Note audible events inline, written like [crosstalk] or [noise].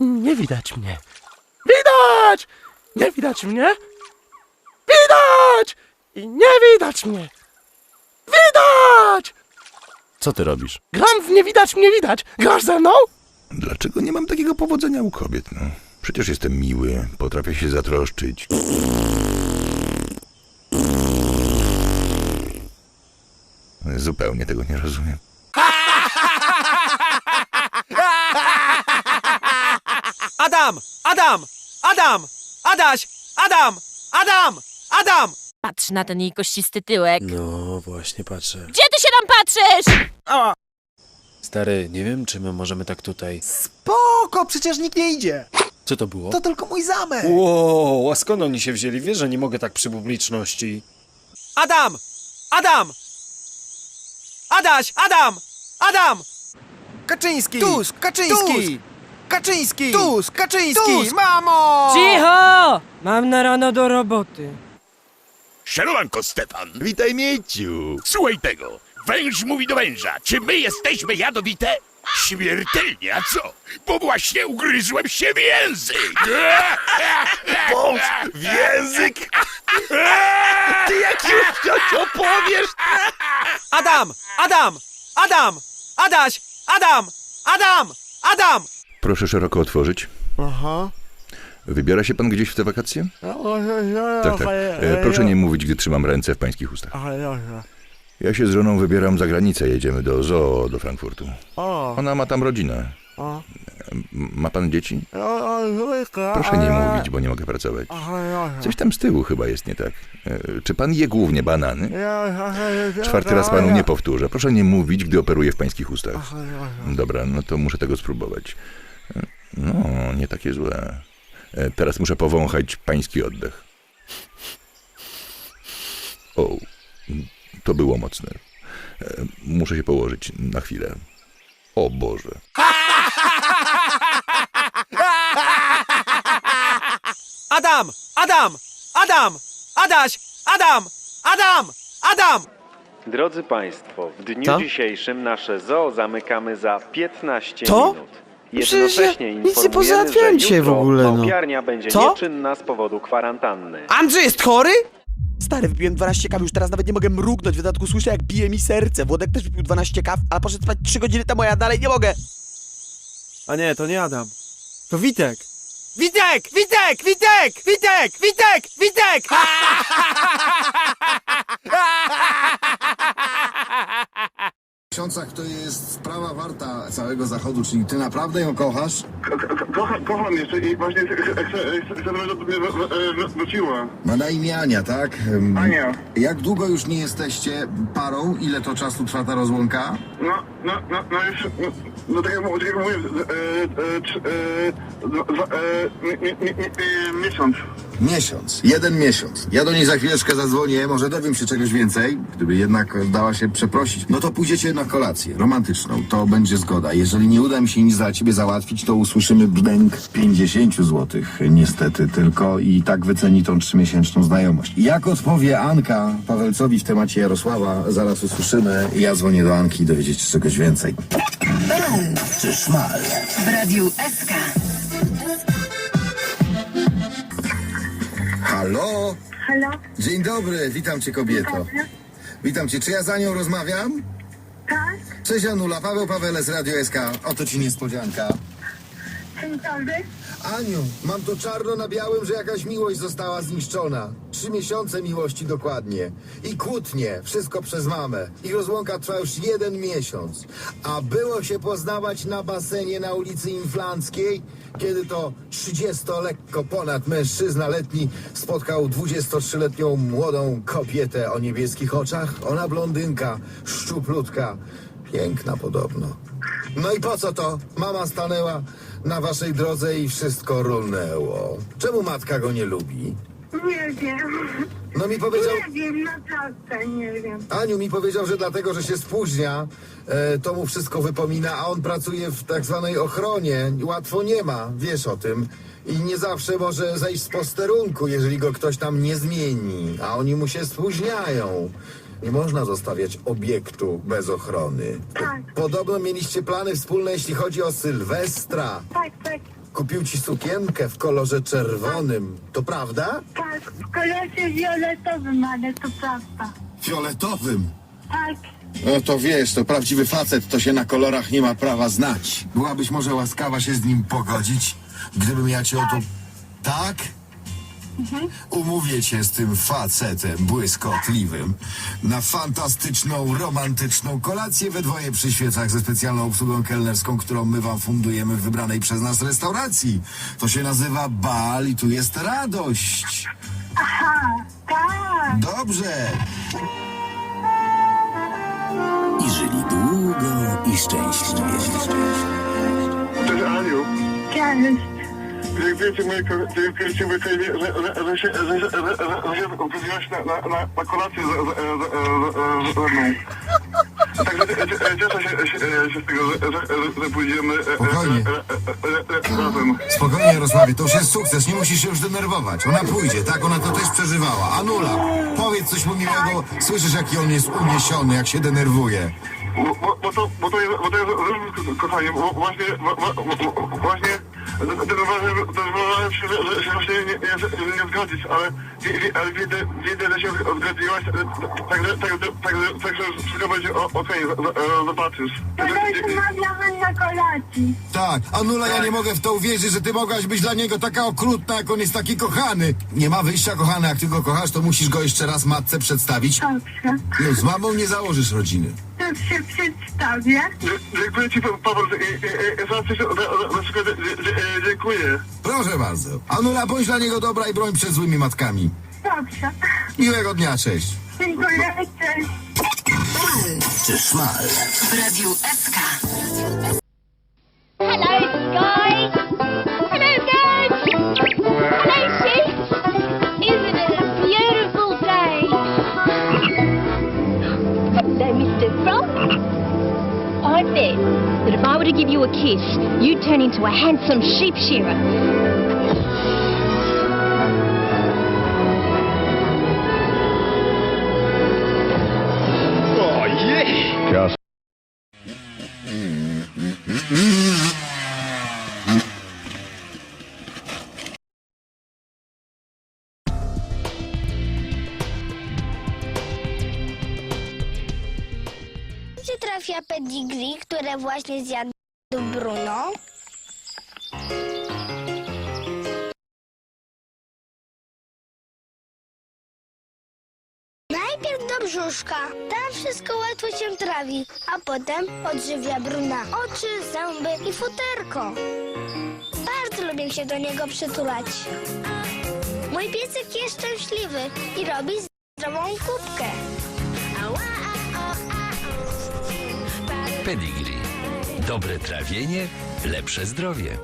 Nie widać mnie. Widać! Nie widać mnie. Widać! I nie widać mnie. Widać! Co ty robisz? Gram w nie widać mnie widać. Grasz ze mną? Dlaczego nie mam takiego powodzenia u kobiet? No, przecież jestem miły, potrafię się zatroszczyć. Zupełnie tego nie rozumiem. Adam! Adam! Adam! Adaś! Adam! Adam! Adam! Patrz na ten jej kościsty tyłek. No, właśnie patrzę. Gdzie ty się tam patrzysz? Ała! Stary, nie wiem, czy my możemy tak tutaj... Spoko, przecież nikt nie idzie. Co to było? To tylko mój zamek. Wow, a skąd oni się wzięli? Wiesz, że nie mogę tak przy publiczności. Adam! Adam! Adaś! Adam! Adam! Kaczyński! Tusk! Kaczyński! Kaczyński! Tusk! Kaczyński! Tusk! Mamo! Cicho! Mam na rano do roboty. Szarowanko, Stefan. Witaj, Mieciu! Słuchaj tego. Węż mówi do węża. Czy my jesteśmy jadowite? Śmiertelnie, a co? Bo właśnie ugryzłem się w język. Wąż w język! Ty jak już coś opowiesz! Adam! Adam! Adam! Adaś! Adam! Adam! Adam! Proszę szeroko otworzyć. Aha. Wybiera się pan gdzieś w te wakacje? Tak, tak. E, proszę nie mówić, gdy trzymam ręce w pańskich ustach. Ja się z żoną wybieram za granicę, jedziemy do zoo, do Frankfurtu. Ona ma tam rodzinę. Ma pan dzieci? Proszę nie mówić, bo nie mogę pracować. Coś tam z tyłu chyba jest nie tak. E, Czy pan je głównie banany? Czwarty raz panu nie powtórzę. Proszę nie mówić, gdy operuję w pańskich ustach. Dobra, no to muszę tego spróbować. No, nie takie złe. E, Teraz muszę powąchać pański oddech. O, to było mocne. E, Muszę się położyć na chwilę. O Boże. Adam! Adam! Adam! Adaś! Adam! Adam! Adam! Drodzy Państwo, w dniu Co? dzisiejszym nasze zoo zamykamy za 15 Co? minut. Przecież ja Jednocześnie nic nie pozałatwiałem dzisiaj w ogóle, no. małpiarnia będzie Co? nieczynna z powodu kwarantanny. Andrzej jest chory? Stary, wypiłem 12 kaw, już teraz nawet nie mogę mrugnąć, w dodatku słyszę jak bije mi serce. Włodek też wypił 12 kaw, ale poszedł spać 3 godziny temu, a ja dalej nie mogę. A nie, to nie Adam. To Witek. Witek! Witek! Witek! Witek! Witek! Witek! [laughs] miesiącach to jest sprawa warta całego zachodu, czyli ty naprawdę ją kochasz? Kocham, kocham jeszcze i właśnie chcę, chcę, chcę, chcę żeby do mnie wr- wróciła. Ma na imię Ania, tak? Ania. Jak długo już nie jesteście parą? Ile to czasu trwa ta rozłąka? No, no, no, no już, no, no tak jak, tak mówię, e, e, e, e, e, miesiąc. Miesiąc. Jeden miesiąc. Ja do niej za chwileczkę zadzwonię, może dowiem się czegoś więcej, gdyby jednak dała się przeprosić. No to pójdziecie na kolację romantyczną, to będzie zgoda. Jeżeli nie uda mi się nic dla ciebie załatwić, to usłyszymy brzdęk 50 zł. Niestety tylko i tak wyceni tą trzymiesięczną znajomość. Jak odpowie Anka Pawelcowi w temacie Jarosława, zaraz usłyszymy. Ja dzwonię do Anki i dowiedzieć czegoś więcej. Czy szmal? W radiu SK. Halo? Halo? Dzień dobry, witam cię kobieto. Witam cię, czy ja za nią rozmawiam? Tak? Cześć Anula, Paweł Pawele z Radio SK. Oto ci niespodzianka. Dzień dobry. Aniu, mam to czarno na białym, że jakaś miłość została zniszczona. Trzy miesiące miłości dokładnie. I kłótnie, wszystko przez mamę. I rozłąka trwa już jeden miesiąc. A było się poznawać na basenie na ulicy Inflanckiej, kiedy to 30 lekko ponad mężczyzna letni spotkał 23-letnią młodą kobietę o niebieskich oczach. Ona blondynka, szczuplutka, piękna podobno. No i po co to? Mama stanęła na waszej drodze i wszystko runęło. Czemu matka go nie lubi? Nie wiem. No mi powiedział... Nie wiem, naprawdę nie wiem. Aniu mi powiedział, że dlatego, że się spóźnia, e, to mu wszystko wypomina, a on pracuje w tak zwanej ochronie. Łatwo nie ma, wiesz o tym. I nie zawsze może zejść z posterunku, jeżeli go ktoś tam nie zmieni, a oni mu się spóźniają. Nie można zostawiać obiektu bez ochrony. Tak. Podobno mieliście plany wspólne, jeśli chodzi o Sylwestra. Tak, tak. kupił ci sukienkę w kolorze czerwonym. To prawda? Tak, w kolorze fioletowym, ale to prawda. Fioletowym. Tak. No to wiesz, to prawdziwy facet, to się na kolorach nie ma prawa znać. Byłabyś może łaskawa się z nim pogodzić, gdybym ja cię o to... Tak? Umówię cię z tym facetem błyskotliwym na fantastyczną, romantyczną kolację we dwoje przy świecach ze specjalną obsługą kelnerską, którą my wam fundujemy w wybranej przez nas restauracji. To się nazywa bal i tu jest radość. Aha, tak. Dobrze. I żyli długo i szczęśliwie. Cześć Aniu. Cześć. Jak wiecie, moje że się, że, że, że, że, że się umówiłaś na, kolację ze mną. Także cieszę się, z tego, że, pójdziemy razem. Spokojnie, Jarosławie, to już jest sukces, nie musisz się już denerwować. Ona pójdzie, tak? Ona to też przeżywała. Anula, powiedz coś mu miłego. Słyszysz, jaki on jest uniesiony, jak się denerwuje. Bo, bo, bo to, bo to jest, bo to jest, kochanie, bo właśnie, bo, bo, właśnie, zdecydowałem się, że, że właśnie nie, nie, nie zgodzić, ale, ale widzę, widzę, że się zgodziłaś, także, także, także, także wszystko będzie okej, za- za- zobaczysz. Rozmawiamy na kolacji. Tak, Anula, ja nie mogę w to uwierzyć, że ty mogłaś być dla niego taka okrutna, jak on jest taki kochany. Nie ma wyjścia, kochany, jak ty go kochasz, to musisz go jeszcze raz matce przedstawić. Dobrze. No, z mamą nie założysz rodziny. Się przedstawię. Dziękuję ci, Paweł, za wszystko, dziękuję. Proszę bardzo. Anula, bądź dla niego dobra i broń przed złymi matkami. Dobrze. Miłego dnia, cześć. Dziękuję. Cześć. Czy szmal? W Radiu SK. Give you a kiss, you'd turn into a handsome sheep shearer. Oh, Gdzie trafia pedigree, które właśnie zjadł Bruno? Najpierw do brzuszka. Tam wszystko łatwo się trawi, a potem odżywia Bruna oczy, zęby i futerko. Bardzo lubię się do niego przytulać. Mój piesek jest szczęśliwy i robi zdrową kubkę. Pedigree. Dobre trawienie, lepsze zdrowie.